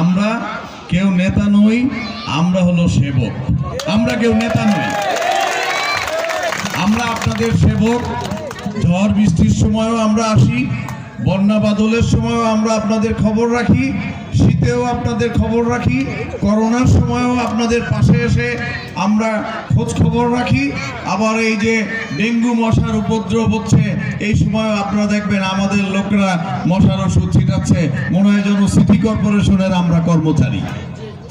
আমরা কেউ নেতা নই, আমরা হলো সেবক। আমরা কেউ নেতা নই। আমরা আপনাদের সেবক। ঝড় বৃষ্টির সময়ও আমরা আসি, বন্যা বাদলের সময়ও আমরা আপনাদের খবর রাখি। শীতেও আপনাদের খবর রাখি, করোনার সময়ও আপনাদের পাশে এসে আমরা খোঁজ খবর রাখি। আবার এই যে ডেঙ্গু মশার উপদ্রব হচ্ছে, এই সময়ও আপনারা দেখবেন আমাদের লোকরা মশার ওষুধ ছিটাচ্ছে। মনে হয় যেন সিটি কর্পোরেশনের আমরা কর্মচারী।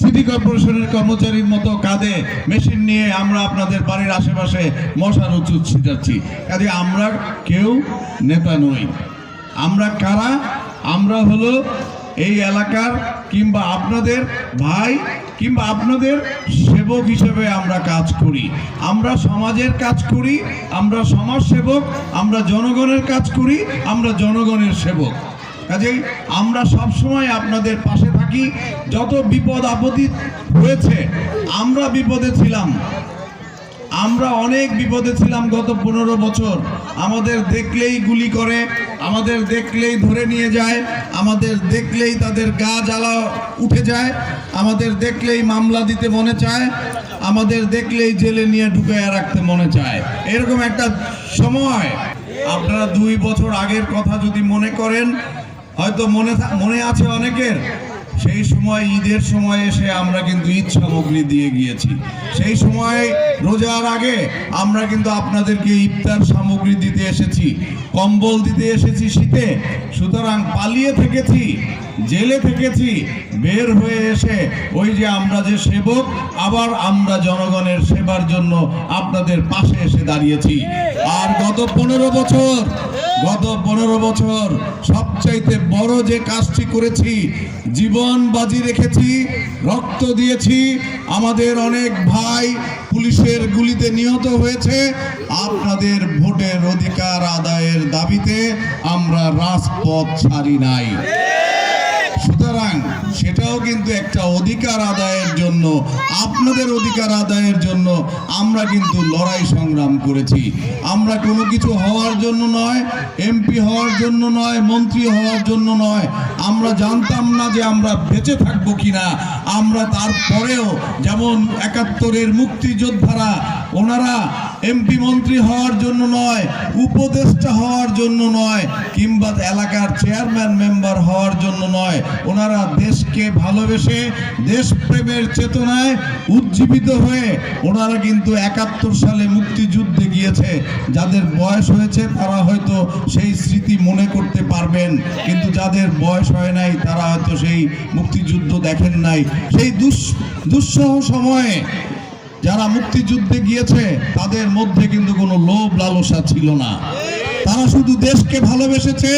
সিটি কর্পোরেশনের কর্মচারীর মতো কাঁধে মেশিন নিয়ে আমরা আপনাদের বাড়ির আশেপাশে মশার ওষুধ ছিটাচ্ছি। কাজে আমরা কেউ নেতা নই। আমরা কারা? আমরা হলো এই এলাকার কিংবা আপনাদের ভাই কিংবা আপনাদের সেবক হিসেবে আমরা কাজ করি। আমরা সমাজের কাজ করি, আমরা সমাজ সেবক, আমরা জনগণের কাজ করি, আমরা জনগণের সেবক। কাজেই আমরা সব সময় আপনাদের পাশে থাকি। যত বিপদ আপত্তি হয়েছে, আমরা বিপদে ছিলাম। আমরা অনেক বিপদে ছিলাম গত পনেরো বছর। আমাদের দেখলেই গুলি করে, আমাদের দেখলেই ধরে নিয়ে যায়, আমাদের দেখলেই তাদের গা জ্বালা উঠে যায়, আমাদের দেখলেই মামলা দিতে মনে চায়, আমাদের দেখলেই জেলে নিয়ে ঢুকাইয়া রাখতে মনে চায়। এরকম একটা সময়। আপনারা দুই বছর আগের কথা যদি মনে করেন, হয়তো মনে মনে আছে অনেকের সেই সময় ঈদের সময় এসে আমরা কিন্তু ঈদ সামগ্রী দিয়ে গিয়েছি। সেই সময় রোজার আগে আমরা কিন্তু আপনাদেরকে ইফতার সামগ্রী দিতে এসেছি, কম্বল দিতে এসেছি শীতে। সুতরাং পালিয়ে থেকেছি, জেলে থেকেছি, বের হয়ে এসে ওই যে আমরা যে সেবক, আবার আমরা জনগণের সেবার জন্য আপনাদের পাশে এসে দাঁড়িয়েছি। আর গত পনেরো বছর গত পনেরো বছর সবচাইতে বড় যে কাজটি করেছি, জীবন বাজি রেখেছি, রক্ত দিয়েছি, আমাদের অনেক ভাই পুলিশের গুলিতে নিহত হয়েছে, আপনাদের ভোটের অধিকার আদায়ের দাবিতে আমরা রাজপথ ছাড়ি নাই। সুতরাং সেটাও কিন্তু একটা অধিকার আদায়ের জন্য, আপনাদের অধিকার আদায়ের জন্য আমরা কিন্তু লড়াই সংগ্রাম করেছি। আমরা কোনো কিছু হওয়ার জন্য নয়, এমপি হওয়ার জন্য নয়, মন্ত্রী হওয়ার জন্য নয়। আমরা জানতাম না যে আমরা বেঁচে থাকব কিনা। আমরা তারপরেও যেমন একাত্তরের মুক্তিযোদ্ধারা, ওনারা এমপি মন্ত্রী হওয়ার জন্য নয়, উপদেষ্টা হওয়ার জন্য নয়, কিংবা এলাকার চেয়ারম্যান মেম্বার হওয়ার জন্য নয়। ওনারা দেশকে ভালোবেসে দেশপ্রেমের চেতনায় উজ্জীবিত হয়ে ওনারা কিন্তু একাত্তর সালে মুক্তিযুদ্ধে গিয়েছে। যাদের বয়স হয়েছে তারা হয়তো সেই স্মৃতি মনে করতে পারবেন, কিন্তু যাদের বয়স হয় নাই তারা হয়তো সেই মুক্তিযুদ্ধ দেখেন নাই। সেই দুঃসহ সময়ে যারা মুক্তিযুদ্ধে গিয়েছে তাদের মধ্যে কিন্তু কোনো লোভ লালসা ছিল না। তারা শুধু দেশকে ভালোবেসেছে,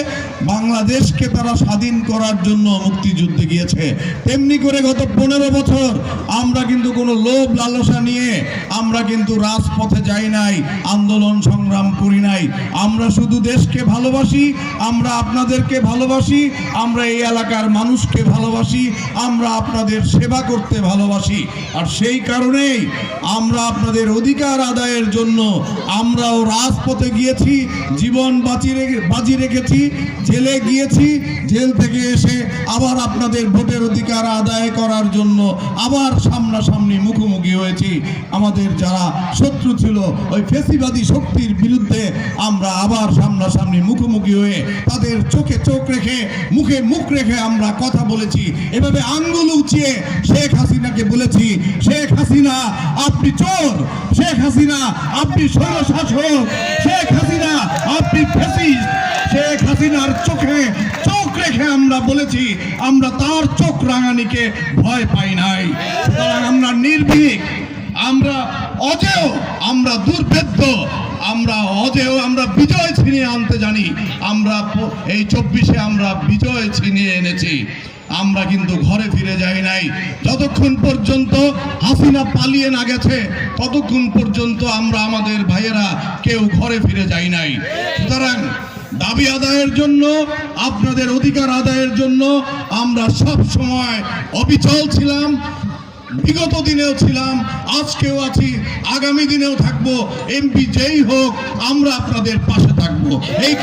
বাংলাদেশকে তারা স্বাধীন করার জন্য মুক্তিযুদ্ধে গিয়েছে। তেমনি করে গত পনেরো বছর আমরা কিন্তু কোনো লোভ লালসা নিয়ে আমরা কিন্তু রাজপথে যাই নাই, আন্দোলন সংগ্রাম করি নাই। আমরা শুধু দেশকে ভালোবাসি, আমরা আপনাদেরকে ভালোবাসি, আমরা এই এলাকার মানুষকে ভালোবাসি, আমরা আপনাদের সেবা করতে ভালোবাসি। আর সেই কারণেই আমরা আপনাদের অধিকার আদায়ের জন্য আমরাও রাজপথে গিয়েছি, জীবন বাঁচি রেখে বাজি রেখেছি, জেলে গিয়েছি, জেল থেকে এসে আবার আপনাদের ভোটের অধিকার আদায় করার জন্য আবার সামনাসামনি মুখোমুখি হয়েছি। আমাদের যারা শত্রু ছিল, ওই ফেসিবাদী শক্তির বিরুদ্ধে আমরা আবার সামনাসামনি মুখোমুখি হয়ে তাদের চোখে চোখ রেখে, মুখে মুখ রেখে আমরা কথা বলেছি। এভাবে আঙ্গুল উঁচিয়ে শেখ হাসিনাকে বলেছি, শেখ হাসিনা, আপনি চোর! শেখ হাসিনা, আপনি স্বৈরশাসক শেখ হাসিনা আপনি ফেসিস্ট শেখ হাসিনার চোখে চোখ রেখে আমরা বলেছি, আমরা তার চোখ রাঙানিকে ভয় পাই নাই। আমরা নির্ভীক, আমরা অজেয়, আমরা দুর্ভেদ্য, আমরা অজেয়, আমরা বিজয় ছিনিয়ে আনতে জানি। আমরা এই চব্বিশে আমরা বিজয় ছিনিয়ে এনেছি। আমরা কিন্তু ঘরে ফিরে যাই নাই। যতক্ষণ পর্যন্ত হাসিনা পালিয়ে না গেছে, ততক্ষণ পর্যন্ত আমরা আমাদের ভাইয়েরা কেউ ঘরে ফিরে যাই নাই। সুতরাং দাবি আদায়ের জন্য, আপনাদের অধিকার আদায়ের জন্য আমরা সব সময় অবিচল ছিলাম, বিগত দিনেও ছিলাম, আজকেও আছি, আগামী দিনেও থাকব, এমপি যেই হোক, আমরা আপনাদের পাশে থাকব। এই